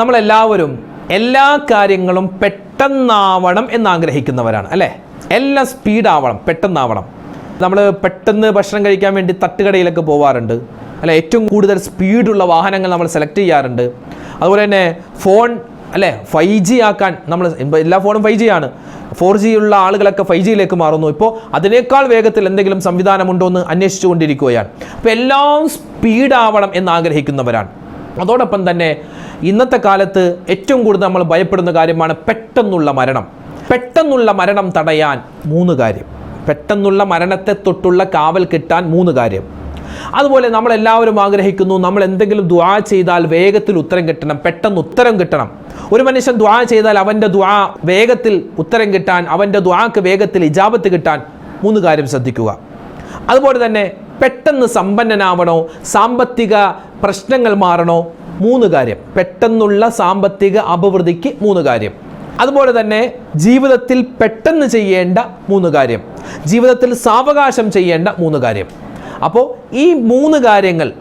നമ്മളെല്ലാവരും എല്ലാ കാര്യങ്ങളും പെട്ടെന്നാവണം എന്ന് ആഗ്രഹിക്കുന്നവരാണ് അല്ലേ? എല്ലാം സ്പീഡാവണം പെട്ടെന്നാവണം. നമ്മൾ പെട്ടെന്ന് ഭക്ഷണം കഴിക്കാൻ വേണ്ടി തട്ടുകടയിലൊക്കെ പോവാറുണ്ട്. അല്ലെ ഏറ്റവും കൂടുതൽ സ്പീഡുള്ള വാഹനങ്ങൾ നമ്മൾ സെലക്ട് ചെയ്യാറുണ്ട്. അതുപോലെ തന്നെ ഫോൺ അല്ലേ ഫൈവ് ജി ആക്കാൻ നമ്മൾ എല്ലാ ഫോണും ഫൈവ് ജി ആണ്. ഫോർ ജി ഉള്ള ആളുകളൊക്കെ ഫൈവ് ജിയിലേക്ക് മാറുന്നു. ഇപ്പോൾ അതിനേക്കാൾ വേഗത്തിൽ എന്തെങ്കിലും സംവിധാനമുണ്ടോ എന്ന് അന്വേഷിച്ചുകൊണ്ടിരിക്കുകയാണ്. അപ്പോൾ എല്ലാം സ്പീഡാവണം എന്ന് ആഗ്രഹിക്കുന്നവരാണ് അതോടൊപ്പം തന്നെ ഇന്നത്തെ കാലത്ത് ഏറ്റവും കൂടുതൽ നമ്മൾ ഭയപ്പെടുന്ന കാര്യമാണ് പെട്ടെന്നുള്ള മരണം. പെട്ടെന്നുള്ള മരണം തടയാൻ മൂന്ന് കാര്യം. പെട്ടെന്നുള്ള മരണത്തെ തൊട്ടുള്ള കാവൽ കിട്ടാൻ മൂന്ന് കാര്യം. അതുപോലെ നമ്മൾ എല്ലാവരും ആഗ്രഹിക്കുന്നു നമ്മൾ എന്തെങ്കിലും ദ്വാ ചെയ്താൽ വേഗത്തിൽ ഉത്തരം കിട്ടണം പെട്ടെന്ന് ഉത്തരം കിട്ടണം. ഒരു മനുഷ്യൻ ദ്വാ ചെയ്താൽ അവന്റെ ദ്വാ വേഗത്തിൽ ഉത്തരം കിട്ടാൻ അവന്റെ ദ്വാക്ക് വേഗത്തിൽ ഇജാബത്ത് കിട്ടാൻ മൂന്ന് കാര്യം ശ്രദ്ധിക്കുക. അതുപോലെ തന്നെ പെട്ടെന്ന് സമ്പന്നനാവണോ സാമ്പത്തിക പ്രശ്നങ്ങൾ മാറണോ മൂന്ന് കാര്യം. പെട്ടെന്നുള്ള സാമ്പത്തിക അഭിവൃദ്ധിക്ക് മൂന്ന് കാര്യം. അതുപോലെ തന്നെ ജീവിതത്തിൽ പെട്ടെന്ന് ചെയ്യേണ്ട മൂന്ന് കാര്യം. ജീവിതത്തിൽ സാവകാശം ചെയ്യേണ്ട മൂന്ന് കാര്യം. അപ്പോൾ ഈ മൂന്ന് കാര്യങ്ങൾ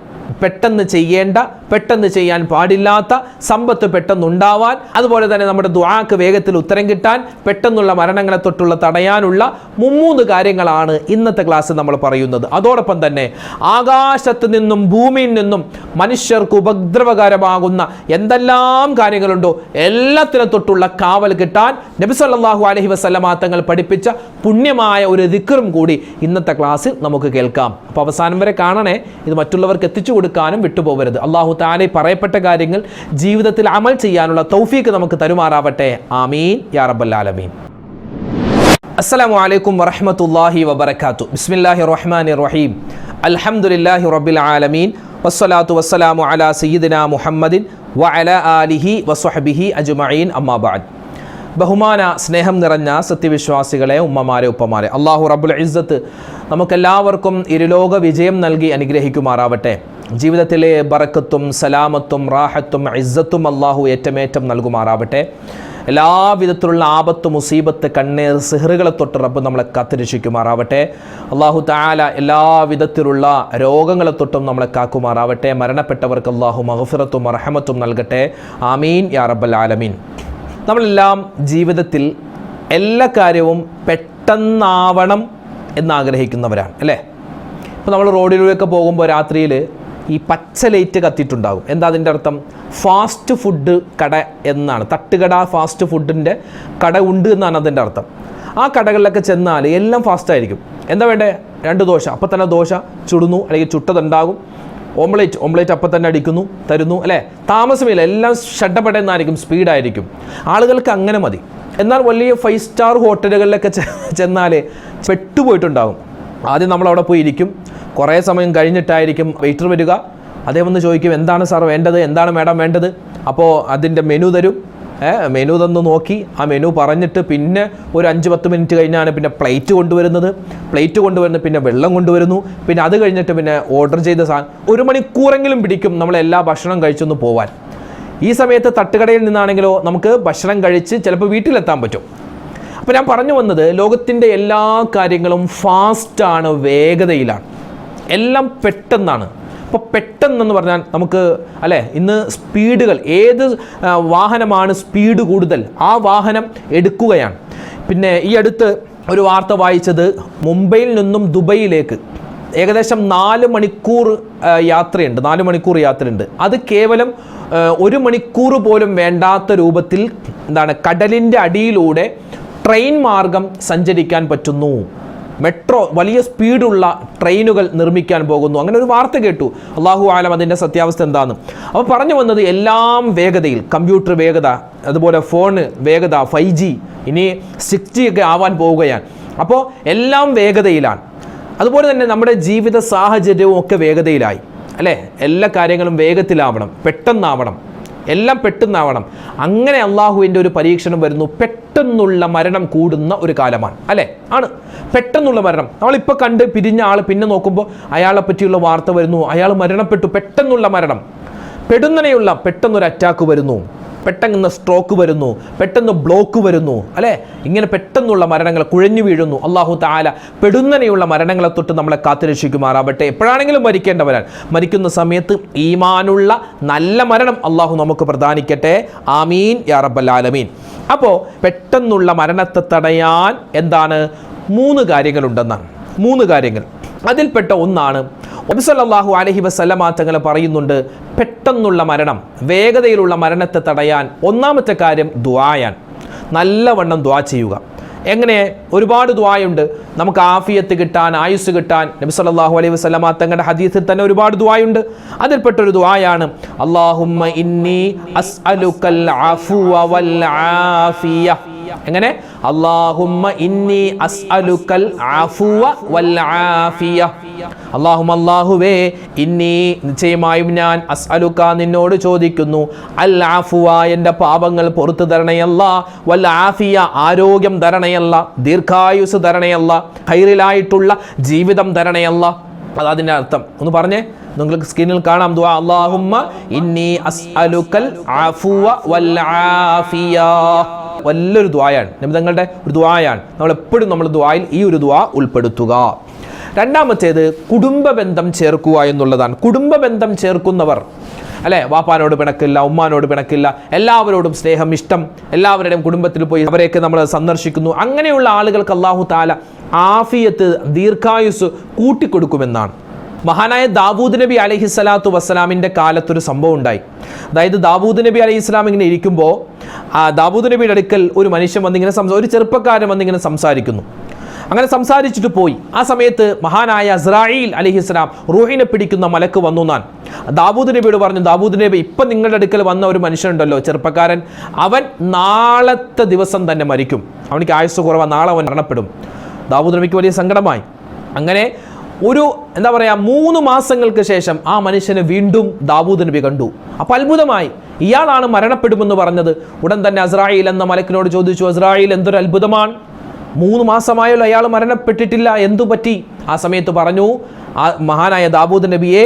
പെട്ടെന്ന് ചെയ്യേണ്ട പെട്ടെന്ന് ചെയ്യാൻ പാടില്ലാത്ത സമ്പത്ത് പെട്ടെന്നുണ്ടാവാൻ അതുപോലെ തന്നെ നമ്മുടെ ദ്വാക്ക് വേഗത്തിൽ ഉത്തരം കിട്ടാൻ പെട്ടെന്നുള്ള മരണങ്ങളെ തൊട്ടുള്ള തടയാനുള്ള മുമ്മൂന്ന് കാര്യങ്ങളാണ് ഇന്നത്തെ ക്ലാസ് നമ്മൾ പറയുന്നത്. അതോടൊപ്പം തന്നെ ആകാശത്ത് നിന്നും ഭൂമിയിൽ നിന്നും മനുഷ്യർക്ക് ഉപദ്രവകരമാകുന്ന എന്തെല്ലാം കാര്യങ്ങളുണ്ടോ എല്ലാത്തിനും തൊട്ടുള്ള കാവൽ കിട്ടാൻ നബി സല്ലല്ലാഹു അലൈഹി വസല്ലമ തങ്ങൾ പഠിപ്പിച്ച പുണ്യമായ ഒരു ദിക്കറും കൂടി ഇന്നത്തെ ക്ലാസ്സിൽ നമുക്ക് കേൾക്കാം. അപ്പോൾ അവസാനം വരെ കാണണേ ഇത് മറ്റുള്ളവർക്ക് എത്തിച്ചു കൊടുക്കാനും വിട്ടുപോകരുത്. അള്ളാഹു താലെ പറയപ്പെട്ട കാര്യങ്ങൾ ജീവിതത്തിൽ അമൽ ചെയ്യാനുള്ള തൗഫീക്ക് നമുക്ക് തരുമാറാവട്ടെ. ആമീൻ. യാ റബ്ബൽ ആലമീൻ. അസ്സലാമു അലൈക്കും വറഹ്മത്തുള്ളാഹി വബറകാത്തു. ബിസ്മില്ലാഹി റഹ്മാൻ റഹീം. അലഹമുല്ലാഹി റബ്ബിൽ ആലമീൻ. വസ്സലാത്തു വസ്സലാമു അല സയ്യിദിന മുഹമ്മദിൻ വ അല ആലിഹി വസ്വഹബിഹി അജ്മഈൻ. അമ്മാ ബഅദ്. ബഹുമാന സ്നേഹം നിറഞ്ഞ സത്യവിശ്വാസികളെ ഉമ്മമാരെ ഉപ്പമാരെ അള്ളാഹു റബുൽ ഇസ്സത്ത് നമുക്കെല്ലാവർക്കും ഇരുലോക വിജയം നൽകി അനുഗ്രഹിക്കുമാറാവട്ടെ. ജീവിതത്തിലെ ബറക്കത്തും സലാമത്തും റാഹത്തും ഇസ്സത്തും അള്ളാഹു ഏറ്റമേറ്റം നൽകുമാറാവട്ടെ. എല്ലാവിധത്തിലുള്ള ആപത്ത് മുസീബത്ത് കണ്ണീർ സിഹറുകളെ തൊട്ട് റബ്ബ് നമ്മളെ കാത്തിരക്ഷിക്കുമാറാവട്ടെ. അള്ളാഹു താല എല്ലാവിധത്തിലുള്ള രോഗങ്ങളെ തൊട്ടും നമ്മളെ കാക്കുമാറാവട്ടെ. മരണപ്പെട്ടവർക്ക് അള്ളാഹു മഹഫിറത്തും അർഹമത്തും നൽകട്ടെ. ആമീൻ യാ റബ്ബൽ ആലമീൻ. നമ്മളെല്ലാം ജീവിതത്തിൽ എല്ലാ കാര്യവും പെട്ടെന്നാവണം എന്നാഗ്രഹിക്കുന്നവരാണ് അല്ലേ? ഇപ്പോൾ നമ്മൾ റോഡിലൂടെയൊക്കെ പോകുമ്പോൾ രാത്രിയിൽ ഈ പച്ച ലൈറ്റ് കത്തിയിട്ടുണ്ടാകും. എന്താ അതിന്റെ അർത്ഥം? ഫാസ്റ്റ് ഫുഡ് കട എന്നാണ്. തട്ടുകട ഫാസ്റ്റ് ഫുഡിന്റെ കട ഉണ്ട് എന്നാണ് അതിന്റെ അർത്ഥം. ആ കടകളിലൊക്കെ ചെന്നാൽ എല്ലാം ഫാസ്റ്റായിരിക്കും. എന്താ വേണ്ടേ? രണ്ട് ദോശ. അപ്പോൾ തന്നെ ദോശ ചുടുന്നു അല്ലെങ്കിൽ ചുട്ടതുണ്ടാകും. ഓംലേറ്റ് ഓംലേറ്റ് അപ്പം തന്നെ അടിക്കുന്നു തരുന്നു അല്ലേ? താമസമില്ല എല്ലാം ഷഡപ്പെടുന്നതായിരിക്കും സ്പീഡായിരിക്കും. ആളുകൾക്ക് അങ്ങനെ മതി. എന്നാൽ വലിയ ഫൈവ് സ്റ്റാർ ഹോട്ടലുകളിലൊക്കെ ചെന്നാൽ പെട്ടുപോയിട്ടുണ്ടാകും ആദ്യം നമ്മൾ അവിടെ പോയി ഇരിക്കും കുറേ സമയം കഴിഞ്ഞിട്ടായിരിക്കും വെയിറ്റർ വരിക. വന്ന് ചോദിക്കും എന്താണ് സാർ വേണ്ടത്? എന്താണ് മാഡം വേണ്ടത്? അപ്പോൾ അതിന്റെ മെനു തരും. മെനു തന്ന് നോക്കി. ആ മെനു പറഞ്ഞിട്ട് പിന്നെ ഒരു അഞ്ച് പത്ത് മിനിറ്റ് കഴിഞ്ഞാണ് പിന്നെ പ്ലേറ്റ് കൊണ്ടുവരുന്നത്. പ്ലേറ്റ് കൊണ്ടുവരുന്നത് പിന്നെ വെള്ളം കൊണ്ടുവരുന്നു. പിന്നെ അത് കഴിഞ്ഞിട്ട് പിന്നെ ഓർഡർ ചെയ്ത സാധനം ഒരു മണിക്കൂറെങ്കിലും പിടിക്കും നമ്മൾ എല്ലാ ഭക്ഷണം കഴിച്ചൊന്ന് പോവാൻ. ഈ സമയത്ത് തട്ടുകടയിൽ നിന്നാണെങ്കിലോ നമുക്ക് ഭക്ഷണം കഴിച്ച് ചിലപ്പോൾ വീട്ടിലെത്താൻ പറ്റും. അപ്പോൾ ഞാൻ പറഞ്ഞു വന്നത് ലോകത്തിന്റെ എല്ലാ കാര്യങ്ങളും ഫാസ്റ്റാണ് വേഗതയിലാണ്. എല്ലാം പെട്ടെന്നാണ്. അപ്പോൾ പെട്ടെന്നെന്ന് പറഞ്ഞാൽ നമുക്ക് അല്ലേ ഇന്ന് സ്പീഡുകൾ ഏത് വാഹനമാണ് സ്പീഡ് കൂടുതൽ ആ വാഹനം എടുക്കുകയാണ്. പിന്നെ ഈ അടുത്ത് ഒരു വാർത്ത വായിച്ചത് മുംബൈയിൽ നിന്നും ദുബൈയിലേക്ക്. ഏകദേശം നാല് മണിക്കൂർ യാത്രയുണ്ട് നാല് മണിക്കൂർ യാത്രയുണ്ട്. അത് കേവലം ഒരു മണിക്കൂർ പോലും വേണ്ടാത്ത രൂപത്തിൽ എന്താണ് കടലിന്റെ അടിയിലൂടെ ട്രെയിൻ മാർഗം സഞ്ചരിക്കാൻ പറ്റുന്നു. മെട്രോ വലിയ സ്പീഡുള്ള ട്രെയിനുകൾ നിർമ്മിക്കാൻ പോകുന്നു. അങ്ങനെ ഒരു വാർത്ത കേട്ടു. അള്ളാഹു ആലം അതിന്റെ സത്യാവസ്ഥ എന്താണ് അപ്പോൾ പറഞ്ഞു വന്നത് എല്ലാം വേഗതയിൽ കമ്പ്യൂട്ടർ വേഗത അതുപോലെ ഫോണ് വേഗത ഫൈവ് ജി ഇനി സിക്സ് ജി ഒക്കെ ആവാൻ പോവുകയാണ്. അപ്പോൾ എല്ലാം വേഗതയിലാണ്. അതുപോലെ തന്നെ നമ്മുടെ ജീവിത സാഹചര്യവും ഒക്കെ വേഗതയിലായി. അല്ലേ? എല്ലാ കാര്യങ്ങളും വേഗത്തിലാവണം പെട്ടെന്നാവണം. എല്ലാം പെട്ടെന്നാവണം. അങ്ങനെ അള്ളാഹുവിന്റെ ഒരു പരീക്ഷണം വരുന്നു. പെട്ടെന്നുള്ള മരണം കൂടുന്ന ഒരു കാലമാണ്. അല്ലേ? ആണ്. പെട്ടെന്നുള്ള മരണം. നമ്മളിപ്പോൾ കണ്ട് പിരിഞ്ഞ ആൾ പിന്നെ നോക്കുമ്പോൾ അയാളെ പറ്റിയുള്ള വാർത്ത വരുന്നു. അയാൾ മരണപ്പെട്ടു. പെട്ടെന്നുള്ള മരണം. പെടുന്നനെയുള്ള പെട്ടെന്നൊരു അറ്റാക്ക് വരുന്നു. പെട്ടെന്ന് സ്ട്രോക്ക് വരുന്നു പെട്ടെന്ന് ബ്ലോക്ക് വരുന്നു അല്ലേ? ഇങ്ങനെ പെട്ടെന്നുള്ള മരണങ്ങൾ കുഴഞ്ഞു വീഴുന്നു. അള്ളാഹു താല പെടുന്നനെയുള്ള മരണങ്ങളെ തൊട്ട് നമ്മളെ കാത്തുരക്ഷിക്കുമാറാവട്ടെ. എപ്പോഴാണെങ്കിലും മരിക്കേണ്ടവരാൻ മരിക്കുന്ന സമയത്ത് ഈമാനുള്ള നല്ല മരണം അള്ളാഹു നമുക്ക് പ്രദാനിക്കട്ടെ. ആമീൻ യാ റബ്ബൽ ആലമീൻ. അപ്പോൾ പെട്ടെന്നുള്ള മരണത്തെ തടയാൻ എന്താണ്? മൂന്ന് കാര്യങ്ങളുണ്ടെന്നാണ്. മൂന്ന് കാര്യങ്ങൾ. അതിൽപ്പെട്ട ഒന്നാണ് ഒബിസല്ലാഹു അലഹി വസ്ലമാ തങ്ങൾ പറയുന്നുണ്ട് പെട്ടെന്നുള്ള മരണം വേഗതയിലുള്ള മരണത്തെ തടയാൻ ഒന്നാമത്തെ കാര്യം ദ്വായാൻ നല്ലവണ്ണം ദ്വാ ചെയ്യുക. എങ്ങനെ? ഒരുപാട് ദ്വായുണ്ട് നമുക്ക് ആഫിയത്ത് കിട്ടാൻ ആയുസ് കിട്ടാൻ നബി സല്ലല്ലാഹു അലൈഹി വസല്ലമ തങ്ങളുടെ ഹദീസിൽ തന്നെ ഒരുപാട് ദ്വായുണ്ട് അതിൽപ്പെട്ട ഒരു ദ്വായാണ് അല്ലാഹുമ്മ ഇന്നി അസ്അലുക്കൽ അഫ്വ വൽ ആഫിയ. എങ്ങനെ? ഇന്നി അസ്അലുക്കൽ ആഫുവ ഇന്നി നിശ്ചയമായും ഞാൻ അസ്അലുക്ക നിന്നോട് ചോദിക്കുന്നു. അൽ ആഫുവ പാപങ്ങൾ പുറത്തു തരണയല്ല. വൽ ആഫിയ ആരോഗ്യം തരണയല്ല. ദീർഘായുസ് തരണയല്ല. ഹൈറിലായിട്ടുള്ള ജീവിതം തരണയല്ല. അതതിന്റെ അർത്ഥം. ഒന്ന് പറഞ്ഞേ. നിങ്ങൾക്ക് സ്ക്രീനിൽ കാണാം ദുആ. അല്ലാഹുമ്മ ഇന്നി അസ്അലുക്കൽ അഫുവ വൽ ആഫിയ. വലിയൊരു ദ്വായാണ് നിമിതങ്ങളുടെ ഒരു ദ്വായാണ് നമ്മൾ എപ്പോഴും നമ്മൾ ദ്വായിൽ ഈ ഒരു ദ്വാ ഉൾപ്പെടുത്തുക. രണ്ടാമത്തേത് കുടുംബ ബന്ധം ചേർക്കുക എന്നുള്ളതാണ്. കുടുംബ ബന്ധം ചേർക്കുന്നവർ. അല്ലേ? വാപ്പാനോട് പിണക്കില്ല ഉമ്മാനോട് പിണക്കില്ല എല്ലാവരോടും സ്നേഹം ഇഷ്ടം എല്ലാവരുടെയും കുടുംബത്തിൽ പോയി അവരെയൊക്കെ നമ്മൾ സന്ദർശിക്കുന്നു. അങ്ങനെയുള്ള ആളുകൾക്ക് അള്ളാഹു താല ആഫിയത്ത് ദീർഘായുസ് കൂട്ടിക്കൊടുക്കുമെന്നാണ്. മഹാനായ ദാവൂദ് നബി അലഹി സ്വലാത്തു വസ്സലാമിന്റെ കാലത്തൊരു സംഭവം ഉണ്ടായി. അതായത് ദാവൂദ് നബി അലൈഹി സ്വലാം ഇങ്ങനെ ഇരിക്കുമ്പോൾ ആ ദാബൂദ് നബിയുടെ അടുക്കൽ ഒരു മനുഷ്യൻ വന്നിങ്ങനെ സംസാ ഒരു ചെറുപ്പക്കാരൻ വന്നിങ്ങനെ സംസാരിക്കുന്നു. അങ്ങനെ സംസാരിച്ചിട്ട് പോയി. ആ സമയത്ത് മഹാനായ അസ്രായിൽ അലിഹിസ്ലാം റൂഹിനെ പിടിക്കുന്ന മലക്ക് വന്നു നാൻ ദാബൂദ് നബിയോട് പറഞ്ഞു ദാബൂദ് നബി ഇപ്പം നിങ്ങളുടെ അടുക്കൽ വന്ന ഒരു മനുഷ്യനുണ്ടല്ലോ ചെറുപ്പക്കാരൻ. അവൻ നാളത്തെ ദിവസം തന്നെ മരിക്കും. അവനിക്ക് ആയുസ് കുറവാണ് നാളെ അവൻ മരണപ്പെടും. ദാബൂദ് നബിക്ക് വലിയ സങ്കടമായി. അങ്ങനെ ഒരു എന്താ പറയുക മൂന്ന് മാസങ്ങൾക്ക് ശേഷം ആ മനുഷ്യനെ വീണ്ടും ദാവൂദ് നബി കണ്ടു. അപ്പോൾ അത്ഭുതമായി ഇയാളാണ് മരണപ്പെടുമെന്ന് പറഞ്ഞത്. ഉടൻ തന്നെ അസ്രായിൽ എന്ന മലക്കിനോട് ചോദിച്ചു അസ്രായിൽ എന്തൊരു അത്ഭുതമാണ്. മൂന്ന് മാസമായല്ലോ അയാൾ മരണപ്പെട്ടിട്ടില്ല. എന്തു പറ്റി ആ സമയത്ത് പറഞ്ഞു ആ മഹാനായ ദാവൂദ് നബിയെ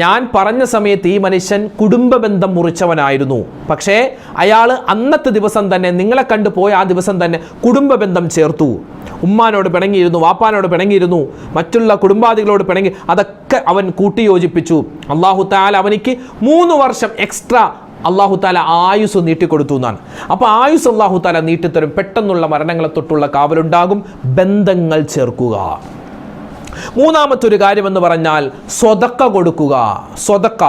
ഞാൻ പറഞ്ഞ സമയത്ത് ഈ മനുഷ്യൻ കുടുംബ ബന്ധം മുറിച്ചവനായിരുന്നു. പക്ഷേ അയാൾ അന്നത്തെ ദിവസം തന്നെ നിങ്ങളെ കണ്ടു പോയ ആ ദിവസം തന്നെ കുടുംബ ബന്ധം ചേർത്തു. ഉമ്മാനോട് പിണങ്ങിയിരുന്നു വാപ്പാനോട് പിണങ്ങിയിരുന്നു മറ്റുള്ള കുടുംബാദികളോട് പിണങ്ങി അതൊക്കെ അവൻ കൂട്ടിയോജിപ്പിച്ചു. അള്ളാഹു താല അവനിക്ക് മൂന്ന് വർഷം എക്സ്ട്രാ അള്ളാഹു താല ആയുസ് നീട്ടിക്കൊടുത്തു എന്നാണ്. അപ്പോൾ ആയുസ് അള്ളാഹു താല നീട്ടിത്തരും പെട്ടെന്നുള്ള മരണങ്ങളെ തൊട്ടുള്ള കാവലുണ്ടാകും ബന്ധങ്ങൾ ചേർക്കുക. മൂന്നാമത്തെ ഒരു കാര്യമെന്ന് പറഞ്ഞാൽ സ്വതക്ക കൊടുക്കുക. സ്വതക്ക.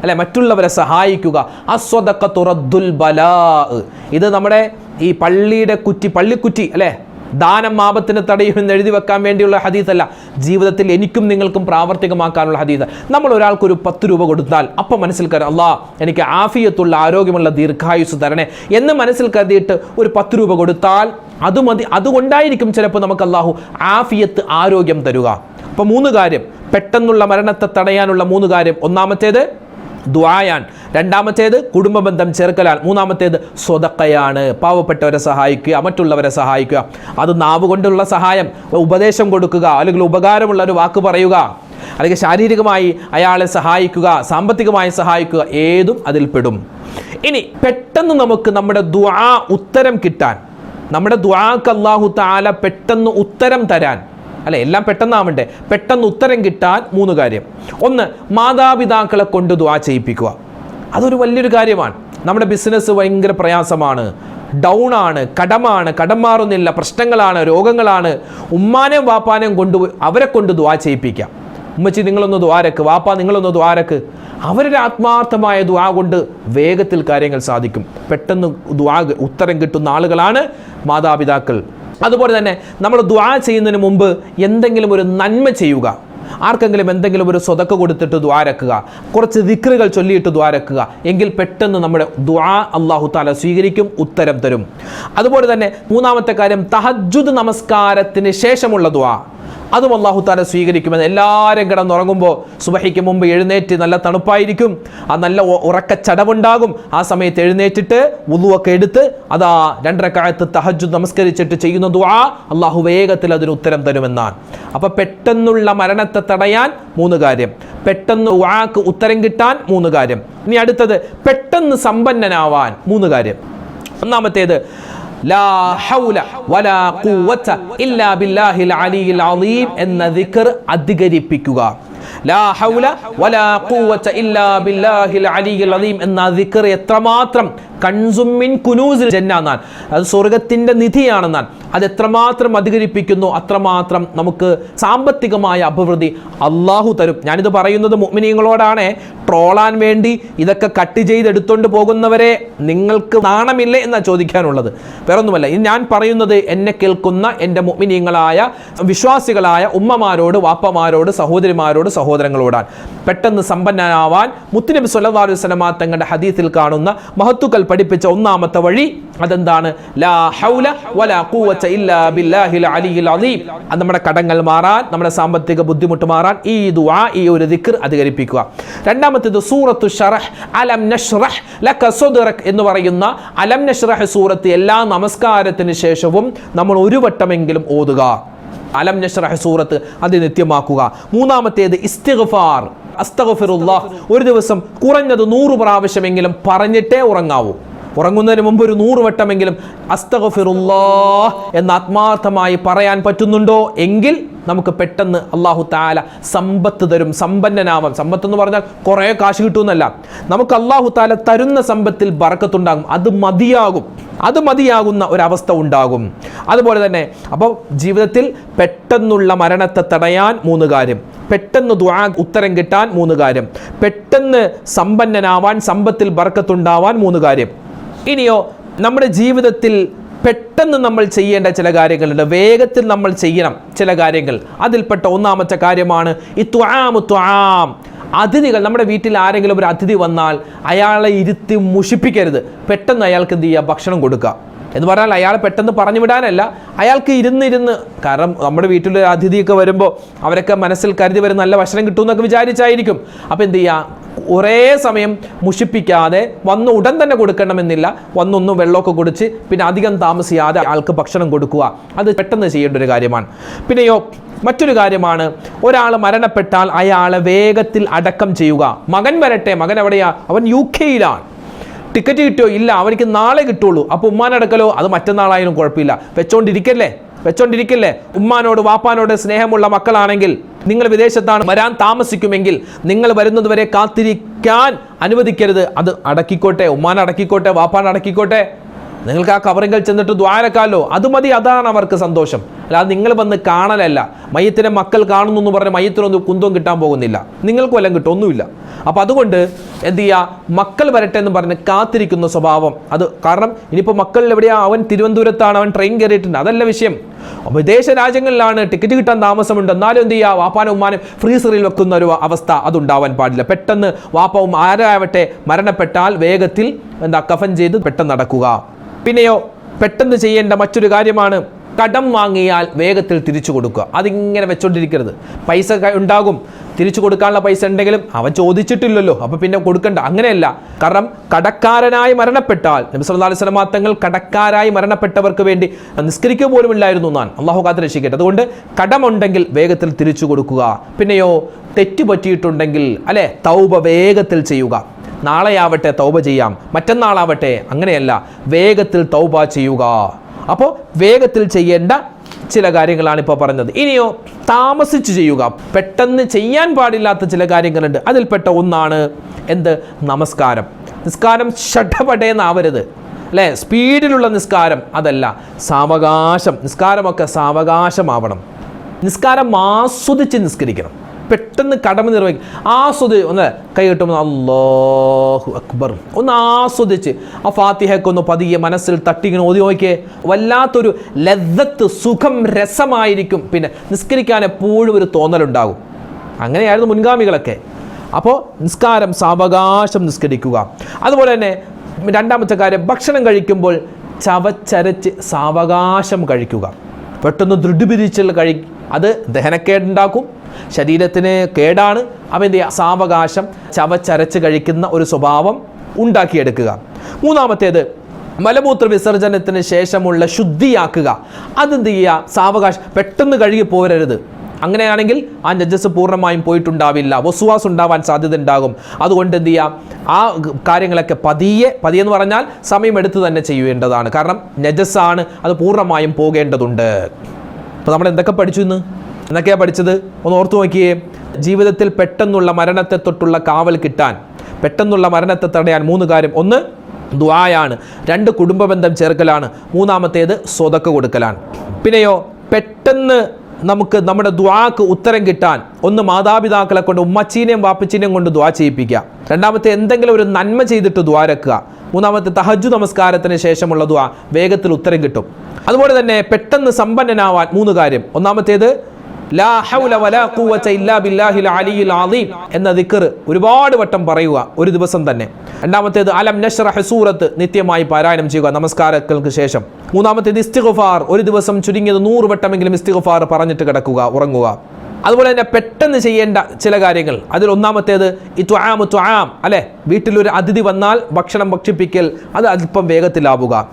അല്ലെ മറ്റുള്ളവരെ സഹായിക്കുക. അസ്വതക്ക തുറദുൽ ബലാ. ഇത് നമ്മുടെ ഈ പള്ളിയുടെ കുറ്റി പള്ളിക്കുറ്റി അല്ലേ? ദാനം മാപത്തിന് തടയുമെന്ന് എഴുതി വെക്കാൻ വേണ്ടിയുള്ള ഹദീസല്ല. ജീവിതത്തിൽ എനിക്കും നിങ്ങൾക്കും പ്രാവർത്തികമാക്കാനുള്ള ഹദീസ്. നമ്മൾ ഒരാൾക്കൊരു പത്ത് രൂപ കൊടുത്താൽ അപ്പം മനസ്സിൽ കരുതി അല്ലാ എനിക്ക് ആഫിയത്തുള്ള ആരോഗ്യമുള്ള ദീർഘായുസ് തരണേ. എന്ന് മനസ്സിൽ കരുതിയിട്ട് ഒരു പത്ത് രൂപ കൊടുത്താൽ അത് മതി. അതുകൊണ്ടായിരിക്കും ചിലപ്പോൾ നമുക്ക് അള്ളാഹു ആഫിയത്ത് ആരോഗ്യം തരുക. അപ്പോൾ മൂന്ന് കാര്യം. പെട്ടെന്നുള്ള മരണത്തെ തടയാനുള്ള മൂന്ന് കാര്യം. ഒന്നാമത്തേത് ദ്വായാൻ രണ്ടാമത്തേത് കുടുംബ ബന്ധം ചേർക്കലാണ് മൂന്നാമത്തേത് സ്വതക്കയാണ്. പാവപ്പെട്ടവരെ സഹായിക്കുക മറ്റുള്ളവരെ സഹായിക്കുക. അത് നാവ് കൊണ്ടുള്ള സഹായം. ഉപദേശം കൊടുക്കുക അല്ലെങ്കിൽ ഉപകാരമുള്ള ഒരു വാക്ക് പറയുക. അല്ലെങ്കിൽ ശാരീരികമായി അയാളെ സഹായിക്കുക സാമ്പത്തികമായി സഹായിക്കുക ഏതും അതിൽ പെടും. ഇനി പെട്ടെന്ന് നമുക്ക് നമ്മുടെ ദ്വാ ഉത്തരം കിട്ടാൻ നമ്മുടെ ദ്വാക്ക് അള്ളാഹു താല പെട്ടെന്ന് ഉത്തരം തരാൻ അല്ലെ എല്ലാം പെട്ടെന്നാവണ്ടേ? പെട്ടെന്ന് ഉത്തരം കിട്ടാൻ മൂന്ന് കാര്യം. ഒന്ന് മാതാപിതാക്കളെ കൊണ്ട് ദ്വാ ചെയ്യിപ്പിക്കുക. അതൊരു വലിയൊരു കാര്യമാണ്. നമ്മുടെ ബിസിനസ് ഭയങ്കര പ്രയാസമാണ്. ഡൗൺ ആണ് കടമാണ് കടം മാറുന്നില്ല പ്രശ്നങ്ങളാണ് രോഗങ്ങളാണ്. ഉമ്മാനെയും വാപ്പാനെയും കൊണ്ട് അവരെ കൊണ്ട് ദ്വാ ചെയ്യിപ്പിക്കാം. ഉമ്മച്ചി നിങ്ങളൊന്ന് ദ്വാരക്ക് വാപ്പ നിങ്ങളൊന്ന് ദ്വാരക്ക് അവരുടെ ആത്മാർത്ഥമായ ദ്വാ കൊണ്ട് വേഗത്തിൽ കാര്യങ്ങൾ സാധിക്കും. പെട്ടെന്ന് ദ്വാ ഉത്തരം കിട്ടുന്ന ആളുകളാണ് മാതാപിതാക്കൾ. അതുപോലെ തന്നെ നമ്മൾ ദ്വാ ചെയ്യുന്നതിന് മുമ്പ് എന്തെങ്കിലും ഒരു നന്മ ചെയ്യുക. ആർക്കെങ്കിലും എന്തെങ്കിലും ഒരു സ്വതക്ക കൊടുത്തിട്ട് ദ്വാരക്കുക കുറച്ച് ദിക്റുകൾ ചൊല്ലിയിട്ട് ദ്വാരക്കുക എങ്കിൽ പെട്ടെന്ന് നമ്മുടെ ദ്വാ അള്ളാഹു താല സ്വീകരിക്കും ഉത്തരം തരും. അതുപോലെ തന്നെ മൂന്നാമത്തെ കാര്യം തഹജുദ് നമസ്കാരത്തിന് ശേഷമുള്ള ദ്വാ അതും അള്ളാഹു താല സ്വീകരിക്കുമെന്ന് എല്ലാവരും കിടന്നുറങ്ങുമ്പോൾ സുബഹിക്ക് മുമ്പ് എഴുന്നേറ്റ് നല്ല തണുപ്പായിരിക്കും. ആ നല്ല ഉറക്ക ചടവുണ്ടാകും. ആ സമയത്ത് എഴുന്നേറ്റിട്ട് ഉതുവൊക്കെ എടുത്ത് അതാ രണ്ടരക്കാലത്ത് തഹജു നമസ്കരിച്ചിട്ട് ചെയ്യുന്ന ദുആ അള്ളാഹു വേഗത്തിൽ അതിന് ഉത്തരം തരുമെന്നാണ്. അപ്പോൾ പെട്ടെന്നുള്ള മരണത്തെ തടയാൻ മൂന്ന് കാര്യം. പെട്ടെന്ന് വാക്ക് ഉത്തരം കിട്ടാൻ മൂന്ന് കാര്യം. ഇനി അടുത്തത് പെട്ടെന്ന് സമ്പന്നനാവാൻ മൂന്ന് കാര്യം. ഒന്നാമത്തേത് എന്ന ദിക്ർ അധികരിപ്പിക്കുക. എന്ന ദിക്ർ എത്രമാത്രം കൺസുമിൻ കുനൂസിൽ ജന്നാന്നാൻ അത് സ്വർഗത്തിന്റെ നിധിയാണെന്നാൽ അത് എത്രമാത്രം അധികരിപ്പിക്കുന്നു അത്രമാത്രം നമുക്ക് സാമ്പത്തികമായ അഭിവൃദ്ധി അള്ളാഹു തരും. ഞാനിത് പറയുന്നത് മുഅ്മിനീങ്ങളോടാണ്. ട്രോളാൻ വേണ്ടി ഇതൊക്കെ കട്ട് ചെയ്തെടുത്തോണ്ട് പോകുന്നവരെ നിങ്ങൾക്ക് നാണമില്ലേ എന്നാണ് ചോദിക്കാനുള്ളത്. വേറൊന്നുമല്ല ഇനി ഞാൻ പറയുന്നത് എന്നെ കേൾക്കുന്ന എന്റെ മുഅ്മിനീങ്ങളായ വിശ്വാസികളായ ഉമ്മമാരോട് വാപ്പമാരോട് സഹോദരിമാരോട് സഹോദരങ്ങളോടാണ്. പെട്ടെന്ന് സമ്പന്നനാവാൻ മുത്തുനബി സല്ലല്ലാഹു അലൈഹി വസല്ലമ തങ്ങളുടെ ഹദീസിൽ കാണുന്ന മഹത്തുക്കൾ പഠിപ്പിച്ച ഒന്നാമത്തെ വഴി അതെന്താണ്? ലാ ഹൗല വലാ ഇല്ലാ ബില്ലാഹിൽ നമ്മുടെ കടങ്ങൾ മാറാൻ നമ്മുടെ സാമ്പത്തിക ബുദ്ധിമുട്ട് മാറാൻ ഈ ദുആ ഈ ഒരു ദിക്ർ അധികരിപ്പിക്കുക. രണ്ടാമത്തേത് സൂറത്തു അലം ലക എന്ന് പറയുന്ന അലം നഷ്റഹ് സൂറത്ത് എല്ലാ നമസ്കാരത്തിന് ശേഷവും നമ്മൾ ഒരു വട്ടമെങ്കിലും ഓതുക. അലം നഷ്റഹ് സൂറത്ത് അത് നിത്യമാക്കുക. മൂന്നാമത്തേത് ഇസ്തിഗ്ഫാർ. അസ്തഗ്ഫിറുല്ലാഹ് ഒരു ദിവസം കുറഞ്ഞത് നൂറ് പ്രാവശ്യമെങ്കിലും പറഞ്ഞിട്ടേ ഉറങ്ങാവൂ. ഉറങ്ങുന്നതിന് മുമ്പ് ഒരു നൂറ് വട്ടമെങ്കിലും അസ്തഗഫിറുല്ലാ എന്ന് ആത്മാർത്ഥമായി പറയാൻ പറ്റുന്നുണ്ടോ? എങ്കിൽ നമുക്ക് പെട്ടെന്ന് അള്ളാഹു താല സമ്പത്ത് തരും സമ്പന്നനാവാം. സമ്പത്ത് എന്ന് പറഞ്ഞാൽ കുറേ കാശ് കിട്ടുമെന്നല്ല. നമുക്ക് അള്ളാഹു താല തരുന്ന സമ്പത്തിൽ ബറക്കത്തുണ്ടാകും. അത് മതിയാകും. അത് മതിയാകുന്ന ഒരവസ്ഥ ഉണ്ടാകും. അതുപോലെ തന്നെ അപ്പോൾ ജീവിതത്തിൽ പെട്ടെന്നുള്ള മരണത്തെ തടയാൻ മൂന്ന് കാര്യം. പെട്ടെന്ന് ഉത്തരം കിട്ടാൻ മൂന്ന് കാര്യം. പെട്ടെന്ന് സമ്പന്നനാവാൻ സമ്പത്തിൽ ബർക്കത്തുണ്ടാവാൻ മൂന്ന് കാര്യം. ഇനിയോ നമ്മുടെ ജീവിതത്തിൽ പെട്ടെന്ന് നമ്മൾ ചെയ്യേണ്ട ചില കാര്യങ്ങളുണ്ട്. വേഗത്തിൽ നമ്മൾ ചെയ്യണം ചില കാര്യങ്ങൾ. അതിൽപ്പെട്ട ഒന്നാമത്തെ കാര്യമാണ് ഈ ത്വാമു ത്വാം. അതിഥികൾ നമ്മുടെ വീട്ടിൽ ആരെങ്കിലും ഒരു അതിഥി വന്നാൽ അയാളെ ഇരുത്തി മുഷിപ്പിക്കരുത്. പെട്ടെന്ന് അയാൾക്ക് എന്ത് ചെയ്യുക ഭക്ഷണം കൊടുക്കുക. എന്ന് പറഞ്ഞാൽ അയാളെ പെട്ടെന്ന് പറഞ്ഞു വിടാനല്ല. അയാൾക്ക് ഇരുന്നിരുന്ന് കാരണം നമ്മുടെ വീട്ടിലൊരു അതിഥിയൊക്കെ വരുമ്പോൾ അവരൊക്കെ മനസ്സിൽ കരുതി വരും നല്ല ഭക്ഷണം കിട്ടുമെന്നൊക്കെ വിചാരിച്ചായിരിക്കും. അപ്പോൾ എന്ത് ചെയ്യുക ഒരേ സമയം മുഷിപ്പിക്കാതെ വന്ന് ഉടൻ തന്നെ കൊടുക്കണമെന്നില്ല. വന്നൊന്ന് വെള്ളമൊക്കെ കുടിച്ച് പിന്നെ അധികം താമസിയാതെ ആൾക്ക് ഭക്ഷണം കൊടുക്കുക. അത് പെട്ടെന്ന് ചെയ്യേണ്ട ഒരു കാര്യമാണ്. പിന്നെയോ മറ്റൊരു കാര്യമാണ്. ഒരാൾ മരണപ്പെട്ടാൽ അയാളെ വേഗത്തിൽ അടക്കം ചെയ്യുക. മകൻ വരട്ടെ. മകൻ എവിടെയാ? അവൻ യു കെയിലാണ്. ടിക്കറ്റ് കിട്ടിയോ? ഇല്ല അവനിക്ക് നാളെ കിട്ടുള്ളൂ. അപ്പോൾ ഉമ്മാനടക്കലോ അത് മറ്റന്നാളായാലും കുഴപ്പമില്ല. വെച്ചോണ്ടിരിക്കല്ലേ? വെച്ചോണ്ടിരിക്കല്ലേ? ഉമ്മാനോട് വാപ്പാനോട് സ്നേഹമുള്ള മക്കളാണെങ്കിൽ നിങ്ങൾ വിദേശത്താണ് വരാൻ താമസിക്കുമെങ്കിൽ നിങ്ങൾ വരുന്നതുവരെ കാത്തിരിക്കാൻ അനുവദിക്കരുത്. അത് അടക്കിക്കോട്ടെ ഉമ്മാൻ അടക്കിക്കോട്ടെ വാപ്പാൻ അടക്കിക്കോട്ടെ. നിങ്ങൾക്ക് ആ കവറിങ്കൽ ചെന്നിട്ട് ദ്വാരക്കാലോ? അത് മതി അതാണ് അവർക്ക് സന്തോഷം. അല്ലാതെ നിങ്ങൾ വന്ന് കാണലല്ല. മയ്യത്തിനെ മക്കൾ കാണുന്നു എന്ന് പറഞ്ഞ് മയ്യത്തിനൊന്നും കുന്തവും കിട്ടാൻ പോകുന്നില്ല. നിങ്ങൾക്ക് വല്ലതും കിട്ടും ഒന്നുമില്ല. അപ്പം അതുകൊണ്ട് എന്ത് ചെയ്യുക മക്കൾ വരട്ടെ എന്ന് പറഞ്ഞ് കാത്തിരിക്കുന്ന സ്വഭാവം. അത് കാരണം ഇനിയിപ്പോൾ മക്കൾ എവിടെയാ? അവൻ തിരുവനന്തപുരത്താണ് അവൻ ട്രെയിൻ കയറിയിട്ടുണ്ട്. അതല്ല വിഷയം. വിദേശ രാജ്യങ്ങളിലാണ് ടിക്കറ്റ് കിട്ടാൻ താമസമുണ്ട്. എന്നാലും എന്ത് ചെയ്യുക വാപ്പാനും ഉമ്മാനും ഫ്രീസറിൽ വെക്കുന്ന ഒരു അവസ്ഥ അതുണ്ടാവാൻ പാടില്ല. പെട്ടെന്ന് വാപ്പവും ആരാവട്ടെ മരണപ്പെട്ടാൽ വേഗത്തിൽ എന്താ? കഫൻ ചെയ്ത് പെട്ടെന്ന് നടക്കുക. പിന്നെയോ പെട്ടെന്ന് ചെയ്യേണ്ട മറ്റൊരു കാര്യമാണ് കടം വാങ്ങിയാൽ വേഗത്തിൽ തിരിച്ചു കൊടുക്കുക. അതിങ്ങനെ വെച്ചോണ്ടിരിക്കരുത്. പൈസ ഉണ്ടാകും. തിരിച്ചു കൊടുക്കാനുള്ള പൈസ ഉണ്ടെങ്കിലും അവൻ ചോദിച്ചിട്ടില്ലല്ലോ. അപ്പോൾ പിന്നെ കൊടുക്കണ്ട. അങ്ങനെയല്ല. കാരണം കടക്കാരനായി മരണപ്പെട്ടാൽ നബി സല്ലല്ലാഹു അലൈഹി കടക്കാരായി മരണപ്പെട്ടവർക്ക് വേണ്ടി നിസ്കരിക്കുക പോലും ഇല്ലായിരുന്നു ഞാൻ അള്ളാഹു കാത്ത് രക്ഷിക്കട്ടെ. അതുകൊണ്ട് കടമുണ്ടെങ്കിൽ വേഗത്തിൽ തിരിച്ചു കൊടുക്കുക. പിന്നെയോ തെറ്റ് പറ്റിയിട്ടുണ്ടെങ്കിൽ അല്ലെ? തൗബ വേഗത്തിൽ ചെയ്യുക. നാളെയാവട്ടെ തൗബ ചെയ്യാം. മറ്റന്നാളാവട്ടെ അങ്ങനെയല്ല വേഗത്തിൽ തൗബ ചെയ്യുക. അപ്പോൾ വേഗത്തിൽ ചെയ്യേണ്ട ചില കാര്യങ്ങളാണ് ഇപ്പോൾ പറഞ്ഞത്. ഇനിയോ താമസിച്ച് ചെയ്യുക. പെട്ടെന്ന് ചെയ്യാൻ പാടില്ലാത്ത ചില കാര്യങ്ങളുണ്ട്. അതിൽപ്പെട്ട ഒന്നാണ് എന്ത്? നമസ്കാരം. നിസ്കാരം ഷഡപടേന്നാവരുത്. അല്ലേ? സ്പീഡിലുള്ള നിസ്കാരം അതല്ല. സാവകാശം. നിസ്കാരമൊക്കെ സാവകാശമാവണം. നിസ്കാരം ആസ്വദിച്ച് നിസ്കരിക്കണം. പെട്ടെന്ന് കടമ നിർവഹിക്കും ആസ്വദി ഒന്ന് കൈ കിട്ടുമ്പോൾ അള്ളാഹു അക്ബർ. ഒന്ന് ആസ്വദിച്ച് ആ ഫാത്തിഹയൊക്കെ ഒന്ന് പതിയെ മനസ്സിൽ തട്ടിങ്ങനെ ഓതി നോക്കിയേ. വല്ലാത്തൊരു ലദ്ദത്ത് സുഖം രസമായിരിക്കും. പിന്നെ നിസ്കരിക്കാൻ എപ്പോഴും ഒരു തോന്നലുണ്ടാകും. അങ്ങനെയായിരുന്നു മുൻഗാമികളൊക്കെ. അപ്പോൾ നിസ്കാരം സാവകാശം നിസ്കരിക്കുക. അതുപോലെ തന്നെ രണ്ടാമത്തെ കാര്യം ഭക്ഷണം കഴിക്കുമ്പോൾ ചവച്ചരച്ച് സാവകാശം കഴിക്കുക. പെട്ടെന്ന് ദൃഢപിരിച്ചുള്ള കഴി അത് ദഹനക്കേടുണ്ടാക്കും. ശരീരത്തിന് കേടാണ്. അവൻ എന്ത് സാവകാശം ചവച്ചരച്ച് കഴിക്കുന്ന ഒരു സ്വഭാവം ഉണ്ടാക്കിയെടുക്കുക. മൂന്നാമത്തേത് മലമൂത്ര വിസർജനത്തിന് ശേഷമുള്ള ശുദ്ധിയാക്കുക. അതെന്ത് ചെയ്യുക? സാവകാശം. പെട്ടെന്ന് കഴുകി പോരരുത്. അങ്ങനെയാണെങ്കിൽ ആ നജസ് പൂർണമായും പോയിട്ടുണ്ടാവില്ല. വസുവാസ് ഉണ്ടാവാൻ സാധ്യത ഉണ്ടാകും. അതുകൊണ്ട് എന്ത് ചെയ്യാം ആ കാര്യങ്ങളൊക്കെ പതിയെ പതിയെ എന്ന് പറഞ്ഞാൽ സമയമെടുത്ത് തന്നെ ചെയ്യേണ്ടതാണ്. കാരണം നജസ്സാണ് അത് പൂർണമായും പോകേണ്ടതുണ്ട്. അപ്പോൾ നമ്മൾ എന്തൊക്കെ പഠിച്ചു ഇന്ന്? എന്തൊക്കെയാണ് പഠിച്ചത്? ഒന്ന് ഓർത്തു നോക്കിയേ. ജീവിതത്തിൽ പെട്ടെന്നുള്ള മരണത്തെ തൊട്ടുള്ള കാവൽ കിട്ടാൻ പെട്ടെന്നുള്ള മരണത്തെ തടയാൻ മൂന്ന് കാര്യം. ഒന്ന് ദ്വായാണ് രണ്ട് കുടുംബ ബന്ധം ചേർക്കലാണ്. മൂന്നാമത്തേത് സ്വതക്ക കൊടുക്കലാണ്. പിന്നെയോ പെട്ടെന്ന് നമുക്ക് നമ്മുടെ ദ്വാക്ക് ഉത്തരം കിട്ടാൻ ഒന്ന് മാതാപിതാക്കളെ കൊണ്ട് ഉമ്മച്ചീനെയും വാപ്പച്ചീനെയും കൊണ്ട് ദ്വാ ചെയ്യിപ്പിക്കുക. രണ്ടാമത്തെ എന്തെങ്കിലും ഒരു നന്മ ചെയ്തിട്ട് ദ്വാരക്കുക മൂന്നാമത്തെ തഹജു നമസ്കാരത്തിന് ശേഷമുള്ള ദ്വാ വേഗത്തിൽ ഉത്തരം കിട്ടും. അതുപോലെ തന്നെ പെട്ടെന്ന് സമ്പന്നനാവാൻ മൂന്ന് കാര്യം. ഒന്നാമത്തേത് ലാ ഹൗല വലാ ഖുവത ഇല്ലാ എന്ന ദിക്ർ ഒരുപാട് വട്ടം പറയുക ഒരു ദിവസം തന്നെ. രണ്ടാമത്തേത് അലം നഷ്റഹ് സൂറത്ത് നിത്യമായി പാരായണം ചെയ്യുക. നമസ്കാരങ്ങൾക്ക് ശേഷം. മൂന്നാമത്തേത് ഇസ്തിഗ്ഫാർ. ഒരു ദിവസം ചുരുങ്ങിയത് നൂറ് വട്ടമെങ്കിലും ഇസ്തിഗ്ഫാർ പറഞ്ഞിട്ട് കിടക്കുക ഉറങ്ങുക. അതുപോലെ തന്നെ പെട്ടെന്ന് ചെയ്യേണ്ട ചില കാര്യങ്ങൾ. അതിൽ ഒന്നാമത്തേത് ഈ ത്വാം ത്വാം. അല്ലെ? വീട്ടിലൊരു അതിഥി വന്നാൽ ഭക്ഷണം ഭക്ഷിപ്പിക്കൽ അത് അല്പം വേഗത്തിലാവുക.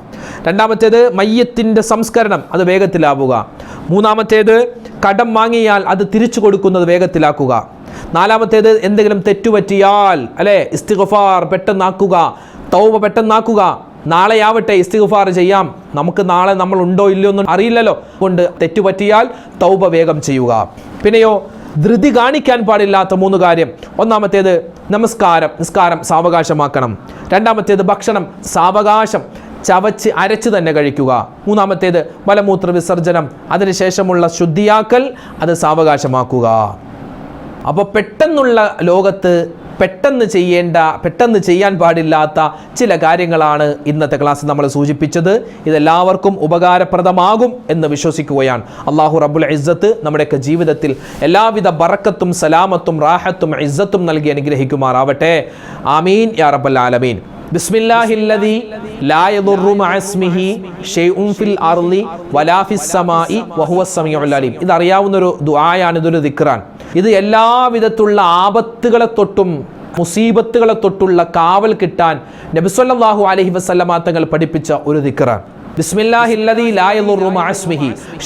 രണ്ടാമത്തേത് മയ്യത്തിന്റെ സംസ്കരണം അത് വേഗത്തിലാവുക. മൂന്നാമത്തേത് കടം വാങ്ങിയാൽ അത് തിരിച്ചു കൊടുക്കുന്നത് വേഗത്തിലാക്കുക. നാലാമത്തേത് എന്തെങ്കിലും തെറ്റുപറ്റിയാൽ അല്ലേ? ഇസ്തിഗഫാർ പെട്ടെന്നാക്കുക. തൗബ പെട്ടെന്നാക്കുക. നാളെയാവട്ടെ ഇസ്തിഗഫാർ ചെയ്യാം. നമുക്ക് നാളെ നമ്മൾ ഉണ്ടോ ഇല്ലയോ ഒന്നും അറിയില്ലല്ലോ. കൊണ്ട് തെറ്റുപറ്റിയാൽ തൗബ വേഗം ചെയ്യുക. പിന്നെയോ ധൃതി കാണിക്കാൻ പാടില്ലാത്ത മൂന്ന് കാര്യം. ഒന്നാമത്തേത് നമസ്കാരം. നിസ്കാരം സാവകാശമാക്കണം. രണ്ടാമത്തേത് ഭക്ഷണം. സാവകാശം. ചവച്ച് അരച്ച് തന്നെ കഴിക്കുക. മൂന്നാമത്തേത് മലമൂത്ര വിസർജനം. അതിനുശേഷമുള്ള ശുദ്ധിയാക്കൽ അത് സാവകാശമാക്കുക. അപ്പോൾ പെട്ടെന്നുള്ള ലോകത്ത് പെട്ടെന്ന് ചെയ്യേണ്ട പെട്ടെന്ന് ചെയ്യാൻ പാടില്ലാത്ത ചില കാര്യങ്ങളാണ് ഇന്നത്തെ ക്ലാസ് നമ്മൾ സൂചിപ്പിച്ചത്. ഇതെല്ലാവർക്കും ഉപകാരപ്രദമാകും എന്ന് വിശ്വസിക്കുകയാണ്. അള്ളാഹു റബുൽ ഇസ്സത്ത് നമ്മുടെയൊക്കെ ജീവിതത്തിൽ എല്ലാവിധ ബറക്കത്തും സലാമത്തും റാഹത്തും ഇസ്സത്തും നൽകി അനുഗ്രഹിക്കുമാറാവട്ടെ. ആമീൻ യാ റബ്ബൽ ആലമീൻ. ബിസ്മില്ലാഹില്ലദി ലാ മഅസ്മിഹി ഷൈഉൻ ഫിൽ അർളി വലാ ഫിസ് സമീഉൽ അലീം. ഇത് അറിയാവുന്ന ഒരു ദുആയാണ് ഇതൊരു ദിക്റാൻ. ഇത് എല്ലാവിധത്തുള്ള ആപത്തുകളെ തൊട്ടും മുസീബത്തുകളെ തൊട്ടുള്ള കാവൽ കിട്ടാൻ നബിസ്വല്ലാഹു അലഹി വസല്ലമ തങ്ങൾ പഠിപ്പിച്ച ഒരു ദിക്റാൻ. ബിസ്മില്ലാഹില്ലദീ ലാ യദുറു മഅ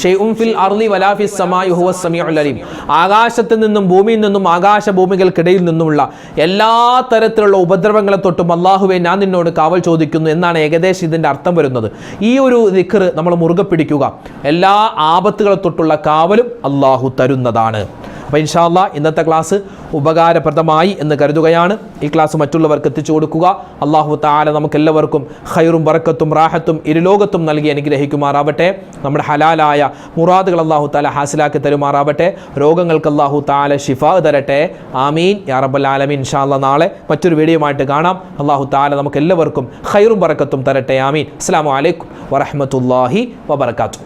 ഷൈഉൻ ഫിൽ അർളി വലാ ഫിസ് സമാഇ ഹുവസ് സമീഉൽ അലീം. ആകാശത്ത് നിന്നും ഭൂമിയിൽ നിന്നും ആകാശ ഭൂമികൾക്കിടയിൽ നിന്നുമുള്ള എല്ലാ തരത്തിലുള്ള ഉപദ്രവങ്ങളെ തൊട്ടും അള്ളാഹുവെ ഞാൻ നിന്നോട് കാവൽ ചോദിക്കുന്നു എന്നാണ് ഏകദേശം ഇതിന്റെ അർത്ഥം വരുന്നത്. ഈ ഒരു ദിക്ർ നമ്മൾ മുറുകെ പിടിക്കുക. എല്ലാ ആപത്തുകളെ തൊട്ടുള്ള കാവലും അള്ളാഹു തരുന്നതാണ്. അപ്പോൾ ഇൻഷാല്ല ഇന്നത്തെ ക്ലാസ് ഉപകാരപ്രദമായി എന്ന് കരുതുകയാണ്. ഈ ക്ലാസ് മറ്റുള്ളവർക്ക് എത്തിച്ചു കൊടുക്കുക. അള്ളാഹു താല നമുക്കെല്ലാവർക്കും ഹൈറും വറക്കത്തും റാഹത്തും ഇരുലോകത്തും നൽകി അനുഗ്രഹിക്കുമാറാവട്ടെ. നമ്മുടെ ഹലാലായ മുറാദുകൾ അള്ളാഹു താല ഹാസിലാക്കി തരുമാറാവട്ടെ. രോഗങ്ങൾക്ക് അള്ളാഹു താല ഷിഫ തരട്ടെ. ആമീൻ. യാ റബ്ബൽ ആലമീൻ. ഇൻഷാല്ല നാളെ മറ്റൊരു വീഡിയോയുമായിട്ട് കാണാം. അള്ളാഹു താല നമുക്ക് എല്ലാവർക്കും ഹൈറും വറക്കത്തും തരട്ടെ. ആമീൻ. അസ്സാം വലൈക്കും വറഹമത്തല്ലാഹി വബർക്കാത്തു